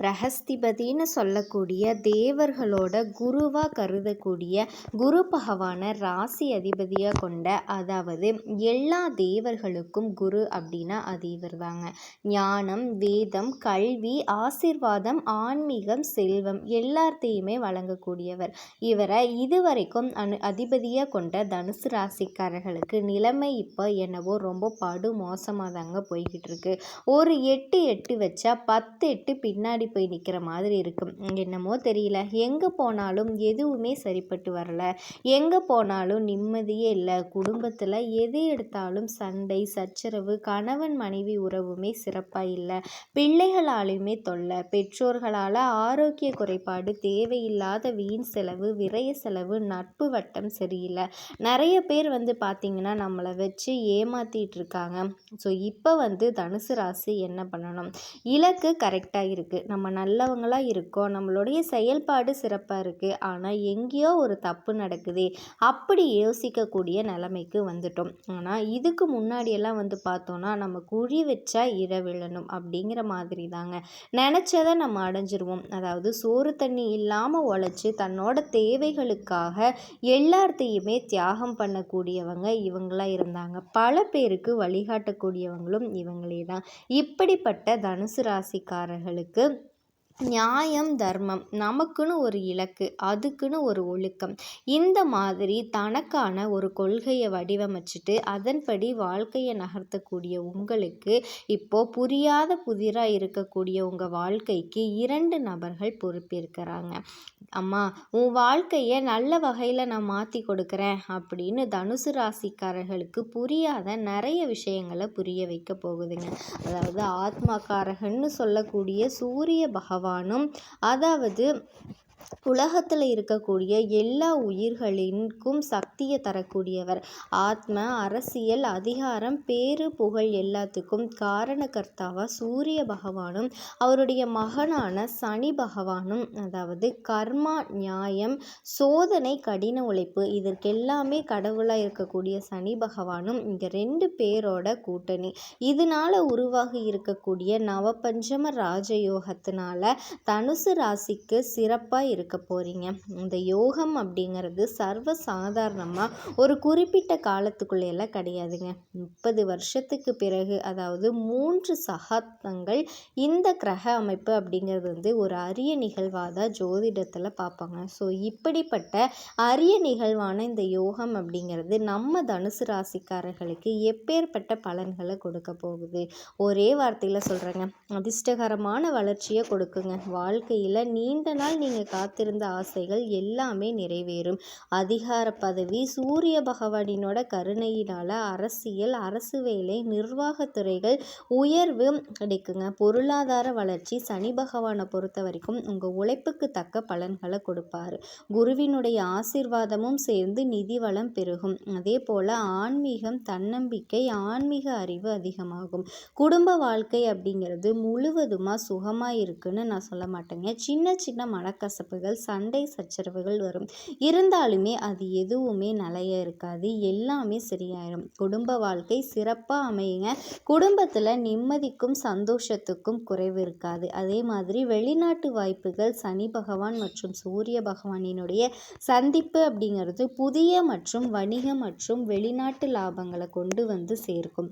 பிரகஸ்திபதின்னு சொல்லக்கூடிய தேவர்களோட குருவாக கருதக்கூடிய குரு பகவானை ராசி அதிபதியாக கொண்ட அதாவது எல்லா தேவர்களுக்கும் குரு அப்படின்னா அது இவர் தாங்க. ஞானம் வேதம் கல்வி ஆசிர்வாதம் ஆன்மீகம் செல்வம் எல்லாத்தையுமே வழங்கக்கூடியவர். இவரை இதுவரைக்கும் அனு அதிபதியாக கொண்ட தனுசு ராசிக்காரர்களுக்கு நிலைமை இப்போ என்னவோ ரொம்ப படு மோசமாக தாங்க போய்கிட்டு இருக்கு. ஒரு எட்டு எட்டு வச்சா பத்து எட்டு பின்னாடி போய் நிற்கிற மாதிரி இருக்கும். என்னமோ தெரியல. எங்கே போனாலும் எதுவுமே சரிப்பட்டு வரல. எங்கே போனாலும் நிம்மதியே இல்லை. குடும்பத்தில் எது எடுத்தாலும் சண்டை சச்சரவு கணவன் மனைவி உறவுமே சிறப்பாக இல்லை. பிள்ளைகளாலையுமே தொல்லை. பெற்றோர்களால் ஆரோக்கிய குறைபாடு தேவையில்லாத வீண் செலவு விரய செலவு நட்பு வட்டம் சரியில்லை. நிறைய பேர் வந்து பார்த்திங்கன்னா நம்மளை வச்சு ஏமாற்றிட்டு இருக்காங்க ஸோ இப்போ வந்து தனுசு ராசி என்ன பண்ணணும்? இலக்கு கரெக்டாக இருக்குது நம்ம நம்ம நல்லவங்களாக இருக்கோம். நம்மளுடைய செயல்பாடு சிறப்பாக இருக்குது ஆனால் எங்கேயோ ஒரு தப்பு நடக்குது அப்படி யோசிக்கக்கூடிய நிலைமைக்கு வந்துட்டோம். ஆனால் இதுக்கு முன்னாடியெல்லாம் வந்து பார்த்தோன்னா நம்ம குழி வச்சா இர விழணும் அப்படிங்கிற மாதிரி தாங்க நினச்சதை நம்ம அடைஞ்சிருவோம். அதாவது சோறு தண்ணி இல்லாமல் உழைச்சி தன்னோட தேவைகளுக்காக எல்லாத்தையுமே தியாகம் பண்ணக்கூடியவங்க இவங்களாக இருந்தாங்க. பல பேருக்கு வழிகாட்டக்கூடியவங்களும் இவங்களே தான். இப்படிப்பட்ட தனுசு ராசிக்காரர்களுக்கு நியாயம் தர்மம் நமக்குன்னு ஒரு இலக்கு அதுக்குன்னு ஒரு ஒழுக்கம். இந்த மாதிரி தனக்கான ஒரு கொள்கையை வடிவமைச்சிட்டு அதன்படி வாழ்க்கையை நகர்த்தக்கூடிய உங்களுக்கு இப்போ புரியாத புதிராக இருக்கக்கூடிய உங்கள் வாழ்க்கைக்கு இரண்டு நபர்கள் பொறுப்பேற்கிறாங்க. அம்மா உன் வாழ்க்கையை நல்ல வகையில் நான் மாற்றி கொடுக்குறேன் அப்படின்னு தனுசு ராசிக்காரர்களுக்கு புரியாத நிறைய விஷயங்களை புரிய வைக்க போகுதுங்க. அதாவது ஆத்மாக்காரகன்னு சொல்லக்கூடிய சூரிய பகவான் பகவானும் அதாவது உலகத்தில் இருக்கக்கூடிய எல்லா உயிர்களுக்கும் சக்தியை தரக்கூடியவர். ஆத்ம அரசியல் அதிகாரம் பேரு புகழ் எல்லாத்துக்கும் காரணகர்த்தாவாக சூரிய பகவானும் அவருடைய மகனான சனி பகவானும் அதாவது கர்மா நியாயம் சோதனை கடின உழைப்பு இதற்கெல்லாமே கடவுளாக இருக்கக்கூடிய சனி பகவானும் இங்கே ரெண்டு பேரோட கூட்டணி. இதனால் உருவாகி இருக்கக்கூடிய நவபஞ்சம ராஜயோகத்தினால தனுசு ராசிக்கு சிறப்பாக இருக்க போகிறீங்க இந்த யோகம் அப்படிங்கிறது சர்வ சாதாரணமாக ஒரு குறிப்பிட்ட காலத்துக்குள்ளேயெல்லாம் கிடையாதுங்க. முப்பது வருஷத்துக்கு பிறகு அதாவது மூன்று சகாப்தங்கள் இந்த கிரக அமைப்பு அப்படிங்கிறது வந்து ஒரு அரிய நிகழ்வாக தான் ஜோதிடத்தில் பார்ப்பாங்க. ஸோ இப்படிப்பட்ட அரிய நிகழ்வான இந்த யோகம் அப்படிங்கிறது நம்ம தனுசு ராசிக்காரர்களுக்கு எப்பேற்பட்ட பலன்களை கொடுக்க போகுது? ஒரே வார்த்தையில் சொல்கிறேங்க அதிர்ஷ்டகரமான வளர்ச்சியை கொடுக்குங்க. வாழ்க்கையில் நீண்ட நாள் நீங்கள் காத்திருந்த ஆசைகள் எல்லாமே நிறைவேறும். அதிகார பதவி சூரிய பகவானினோட கருணையினால் அரசியல் அரசு வேலை நிர்வாகத்துறைகள் உயர்வு கிடைக்குங்க. பொருளாதார வளர்ச்சி சனி பகவானை பொறுத்த வரைக்கும் உங்கள் உழைப்புக்கு தக்க பலன்களை கொடுப்பார். குருவினுடைய ஆசிர்வாதமும் சேர்ந்து நிதி வளம் பெருகும். அதே போல் ஆன்மீகம் தன்னம்பிக்கை ஆன்மீக அறிவு அதிகமாகும். குடும்ப வாழ்க்கை அப்படிங்கிறது முழுவதுமாக சுகமாக இருக்குன்னு நான் சொல்ல மாட்டேங்க. சின்ன சின்ன மனக்கசப்பு மனக்கசப்புகள் சண்டை சச்சரவுகள் வரும். இருந்தாலுமே அது எதுவுமே நிலைய இருக்காது. எல்லாமே சரியாயிடும் குடும்ப வாழ்க்கை சிறப்பாக அமையுங்க. குடும்பத்தில் நிம்மதிக்கும் சந்தோஷத்துக்கும் குறைவு இருக்காது. அதே மாதிரி வெளிநாட்டு வாய்ப்புகள் சனி பகவான் மற்றும் சூரிய பகவானினுடைய சந்திப்பு அப்படிங்கிறது புதிய மற்றும் வணிக மற்றும் வெளிநாட்டு லாபங்களை கொண்டு வந்து சேர்க்கும்.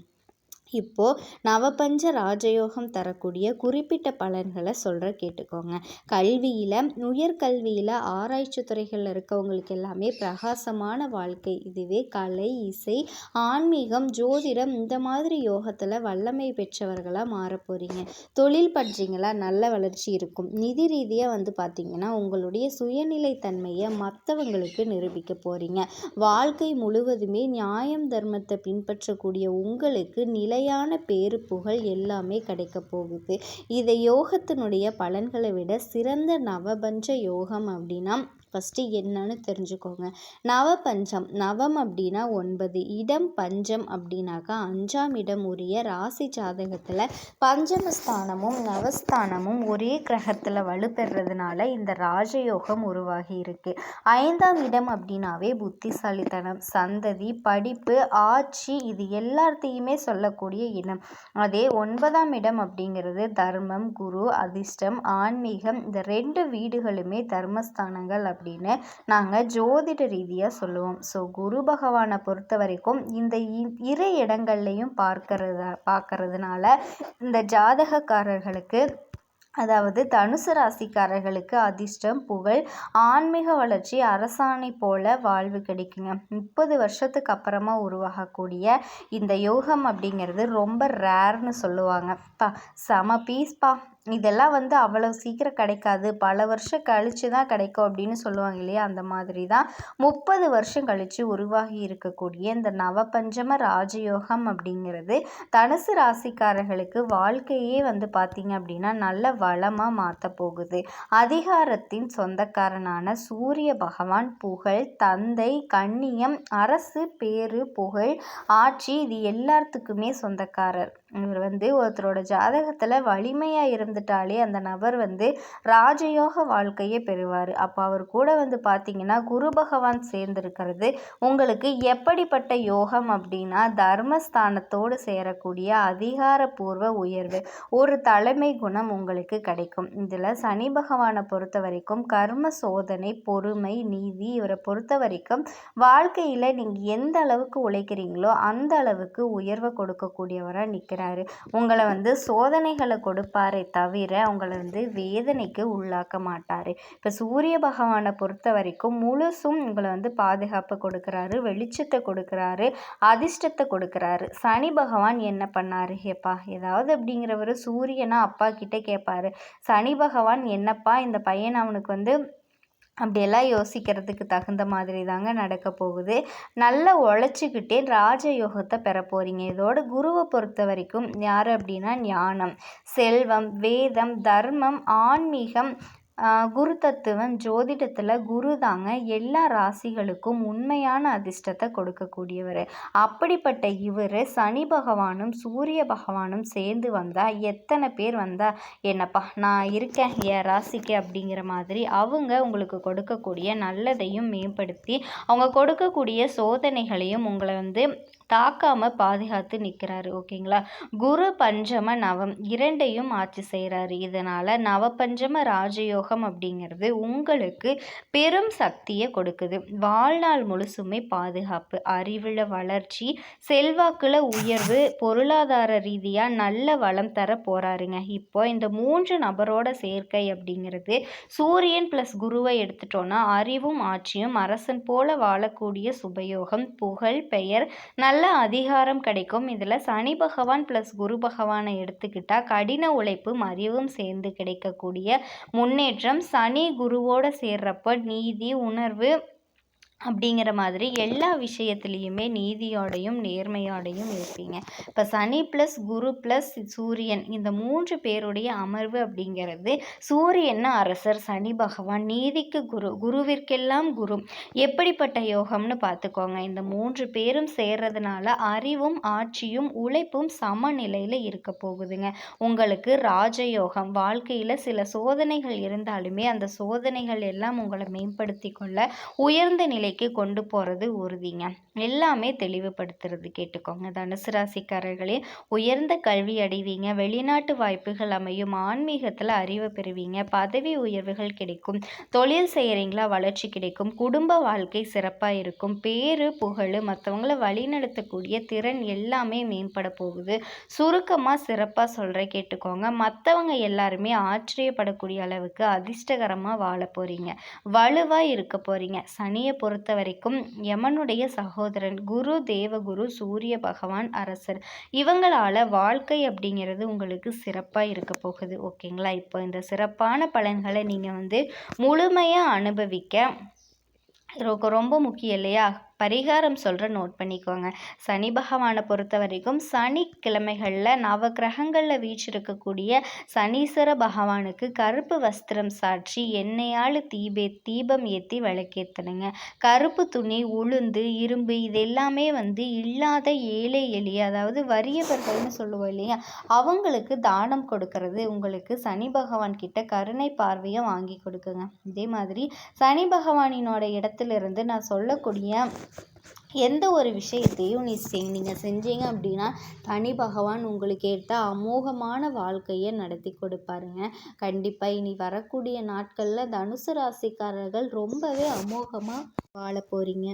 இப்போது நவபஞ்ச ராஜயோகம் தரக்கூடிய குறிப்பிட்ட பலன்களை சொல்கிற கேட்டுக்கோங்க. கல்வியில் உயர்கல்வியில் ஆராய்ச்சி துறைகளில் இருக்கவங்களுக்கு எல்லாமே பிரகாசமான வாழ்க்கை. இதுவே கலை இசை ஆன்மீகம் ஜோதிடம் இந்த மாதிரி யோகத்தில் வல்லமை பெற்றவர்களாக மாற போகிறீங்க தொழில் பண்ணுறீங்களா நல்ல வளர்ச்சி இருக்கும். நிதி ரீதியாக வந்து பார்த்திங்கன்னா உங்களுடைய சுயநிலை தன்மையை மற்றவங்களுக்கு நிரூபிக்க போகிறீங்க வாழ்க்கை முழுவதுமே நியாயம் தர்மத்தை பின்பற்றக்கூடிய உங்களுக்கு நிலை நிலையான பேரு புகழ் எல்லாமே கிடைக்க போகுது. இதை யோகத்தினுடைய பலன்களை விட சிறந்த நவபஞ்ச யோகம் அப்படின்னா ஃபஸ்ட்டு என்னன்னு தெரிஞ்சுக்கோங்க. நவபஞ்சம். நவம் அப்படின்னா ஒன்பது. இடம் பஞ்சம் அப்படின்னாக்கா அஞ்சாம் இடம் உரிய ராசி ஜாதகத்தில் பஞ்சமஸ்தானமும் நவஸ்தானமும் ஒரே கிரகத்தில் வலுப்பெறதுனால இந்த ராஜயோகம் உருவாகி இருக்கு. ஐந்தாம் இடம் அப்படின்னாவே புத்திசாலித்தனம் சந்ததி படிப்பு ஆட்சி இது எல்லாத்தையுமே சொல்லக்கூடிய இடம் அதே ஒன்பதாம் இடம் அப்படிங்கிறது தர்மம் குரு அதிர்ஷ்டம் ஆன்மீகம். இந்த ரெண்டு வீடுகளுமே தர்மஸ்தானங்கள் அப்படி அப்படின்னு நாங்கள் ஜோதிட ரீதியாக சொல்லுவோம். ஸோ குரு பகவானை பொறுத்த வரைக்கும் இந்த இரு இடங்கள்லையும் பார்க்கறத பார்க்கறதுனால இந்த ஜாதகக்காரர்களுக்கு அதாவது தனுசு ராசிக்காரர்களுக்கு அதிர்ஷ்டம் புகழ் ஆன்மீக வளர்ச்சி அரசாணை போல வாழ்வு கிடைக்குங்க. முப்பது வருஷத்துக்கு அப்புறமா உருவாகக்கூடிய இந்த யோகம் அப்படிங்கிறது ரொம்ப ரேர்னு சொல்லுவாங்க. பா செம பீஸ்பா இதெல்லாம் வந்து அவ்வளோ சீக்கிரம் கிடைக்காது. பல வருஷம் கழித்து தான் கிடைக்கும் அப்படின்னு சொல்லுவாங்க இல்லையா? அந்த மாதிரி தான். முப்பது வருஷம் கழித்து உருவாகி இருக்கக்கூடிய இந்த நவபஞ்சம ராஜயோகம் அப்படிங்கிறது தனுசு ராசிக்காரர்களுக்கு வாழ்க்கையே வந்து பார்த்திங்க அப்படின்னா நல்ல வளமாக மாற்ற போகுது. அதிகாரத்தின் சொந்தக்காரனான சூரிய பகவான் புகழ் தந்தை கண்ணியம் அரசு பேரு புகழ் ஆட்சி இது எல்லாத்துக்குமே சொந்தக்காரர். இவர் வந்து ஒருத்தரோட ஜாதகத்தில் வலிமையாக இருந்துட்டாலே அந்த நபர் வந்து ராஜயோக வாழ்க்கையை பெறுவார். அப்போ அவர் கூட வந்து பார்த்தீங்கன்னா குரு பகவான் சேர்ந்திருக்கிறது உங்களுக்கு எப்படிப்பட்ட யோகம் அப்படின்னா தர்மஸ்தானத்தோடு சேரக்கூடிய அதிகாரப்பூர்வ உயர்வு. ஒரு தலைமை குணம் உங்களுக்கு கிடைக்கும். இதில் சனி பகவானை பொறுத்த வரைக்கும் கர்ம சோதனை பொறுமை நீதி இவரை பொறுத்த வரைக்கும் வாழ்க்கையில் நீங்கள் எந்த அளவுக்கு உழைக்கிறீங்களோ அந்த அளவுக்கு உயர்வை கொடுக்கக்கூடியவராக நிற்கிறார் செய்கிறாரு உங்களை வந்து சோதனைகளை கொடுப்பாரே தவிர உங்களை வந்து வேதனைக்கு உள்ளாக்க மாட்டார். இப்போ சூரிய பகவானை பொறுத்த வரைக்கும் முழுசும் உங்களை வந்து பாதுகாப்பு கொடுக்குறாரு வெளிச்சத்தை கொடுக்குறாரு அதிர்ஷ்டத்தை கொடுக்குறாரு. சனி பகவான் என்ன பண்ணாரு? கேப்பா ஏதாவது அப்படிங்கிறவர் சூரியனா அப்பா கிட்டே கேட்பாரு சனி பகவான் என்னப்பா இந்த பையன் அவனுக்கு வந்து அப்படியெல்லாம் யோசிக்கிறதுக்கு தகுந்த மாதிரி தாங்க நடக்க போகுது. நல்லா உழைச்சிக்கிட்டே ராஜயோகத்தை பெற போகிறீங்க இதோட குருவை பொறுத்த வரைக்கும் யார் அப்படின்னா ஞானம். செல்வம் வேதம் தர்மம் ஆன்மீகம் குரு தத்துவம் ஜோதிடத்தில் குரு தாங்க எல்லா ராசிகளுக்கும் உண்மையான அதிர்ஷ்டத்தை கொடுக்கக்கூடியவர். அப்படிப்பட்ட இவர் சனி பகவானும் சூரிய பகவானும் சேர்ந்து வந்தால் எத்தனை பேர் வந்தால் என்னப்பா நான் இருக்கேன் என் ராசிக்கு அப்படிங்கிற மாதிரி அவங்க உங்களுக்கு கொடுக்கக்கூடிய நல்லதையும் மேம்படுத்தி அவங்க கொடுக்கக்கூடிய சோதனைகளையும் உங்களை வந்து தாக்காமல் பாதுகாத்து நிற்கிறாரு ஓகேங்களா? குரு பஞ்சம நவம் இரண்டையும் ஆட்சி செய்கிறாரு இதனால் நவபஞ்சம ராஜயோகம் அப்படிங்கிறது உங்களுக்கு பெரும் சக்தியை கொடுக்குது. வாழ்நாள் முழுசுமே பாதுகாப்பு அறிவில் வளர்ச்சி செல்வாக்கில் உயர்வு பொருளாதார ரீதியாக நல்ல வளம் தர போகிறாருங்க இப்போ இந்த மூன்று நபரோட சேர்க்கை அப்படிங்கிறது சூரியன் ப்ளஸ் குருவை எடுத்துட்டோன்னா அறிவும் ஆட்சியும் அரசன் போல வாழக்கூடிய சுபயோகம் புகழ் பெயர் நல்ல நல்ல அதிகாரம் கிடைக்கும். இதில் சனி பகவான் ப்ளஸ் குரு பகவானை எடுத்துக்கிட்டால் கடின உழைப்பும் அறிவும் சேர்ந்து கிடைக்கக்கூடிய முன்னேற்றம் சனி குருவோடு சேர்றப்ப நீதி உணர்வு அப்படிங்கிற மாதிரி எல்லா விஷயத்துலேயுமே நீதியோடையும் நேர்மையோடையும் இருப்பீங்க. இப்போ சனி ப்ளஸ் குரு ப்ளஸ் சூரியன் இந்த மூன்று பேருடைய அமர்வு அப்படிங்கிறது சூரியன் அரசர் சனி பகவான் நீதிக்கு குரு குருவிற்கெல்லாம் குரு. எப்படிப்பட்ட யோகம்னு பார்த்துக்கோங்க. இந்த மூன்று பேரும் சேர்றதுனால அறிவும் ஆட்சியும் உழைப்பும் சமநிலையில் இருக்க போகுதுங்க. உங்களுக்கு ராஜயோகம் வாழ்க்கையில் சில சோதனைகள் இருந்தாலுமே அந்த சோதனைகள் எல்லாம் உங்களை மேம்படுத்தி கொள்ள உயர்ந்த நிலை நிலைக்கு கொண்டு போகிறது உறுதிங்க. எல்லாமே தெளிவுபடுத்துறது கேட்டுக்கோங்க. தனுசு ராசிக்காரர்களே உயர்ந்த கல்வி அடைவீங்க. வெளிநாட்டு வாய்ப்புகள் அமையும். ஆன்மீகத்தில் அறிவு பெறுவீங்க. பதவி உயர்வுகள் கிடைக்கும். தொழில் செய்கிறீங்களா வளர்ச்சி கிடைக்கும். குடும்ப வாழ்க்கை சிறப்பாக இருக்கும். பேரு புகழ் மற்றவங்கள வழிநடத்தக்கூடிய திறன் எல்லாமே மேம்பட போகுது. சுருக்கமாக சிறப்பாக சொல்கிற கேட்டுக்கோங்க. மற்றவங்க எல்லாருமே ஆச்சரியப்படக்கூடிய அளவுக்கு அதிர்ஷ்டகரமாக வாழ போகிறீங்க வலுவாக இருக்க போகிறீங்க சனியை பொறுத்த பொறுத்த வரைக்கும் யமனுடைய சகோதரன் குரு தேவகுரு சூரிய பகவான் அரசர் இவங்களால் வாழ்க்கை அப்படிங்கிறது உங்களுக்கு சிறப்பாக இருக்க போகுது. ஓகேங்களா? இப்போ இந்த சிறப்பான பலன்களை நீங்கள் வந்து முழுமையாக அனுபவிக்க ரொம்ப முக்கியம் இல்லையா? பரிகாரம் சொல்கிற நோட் பண்ணிக்கோங்க. சனி பகவானை பொறுத்த வரைக்கும் சனிக்கிழமைகளில் நவகிரகங்களில் வீச்சிருக்கக்கூடிய சனீஸ்வர பகவானுக்கு கருப்பு வஸ்திரம் சாற்றி எண்ணெயால் தீபே தீபம் ஏற்றி விளக்கேற்றணுங்க கருப்பு துணி உளுந்து இரும்பு இது எல்லாமே வந்து இல்லாத ஏழை எளிய அதாவது வறியவர்கள்னு சொல்லுவோம் இல்லையா? அவங்களுக்கு தானம் கொடுக்கறது உங்களுக்கு சனி பகவான் கிட்ட கருணை பார்வையை வாங்கி கொடுக்குங்க. இதே மாதிரி சனி பகவானினோட இடத்துலேருந்து நான் சொல்லக்கூடிய எந்த ஒரு விஷயத்தையும் நீ செய் நீங்கள் செஞ்சீங்க அப்படின்னா தனி பகவான் உங்களுக்கு ஏற்ற அமோகமான வாழ்க்கையை நடத்தி கொடுப்பாருங்க. கண்டிப்பாக இனி வரக்கூடிய நாட்களில் தனுசு ராசிக்காரர்கள் ரொம்பவே அமோகமாக வாழ போகிறீங்க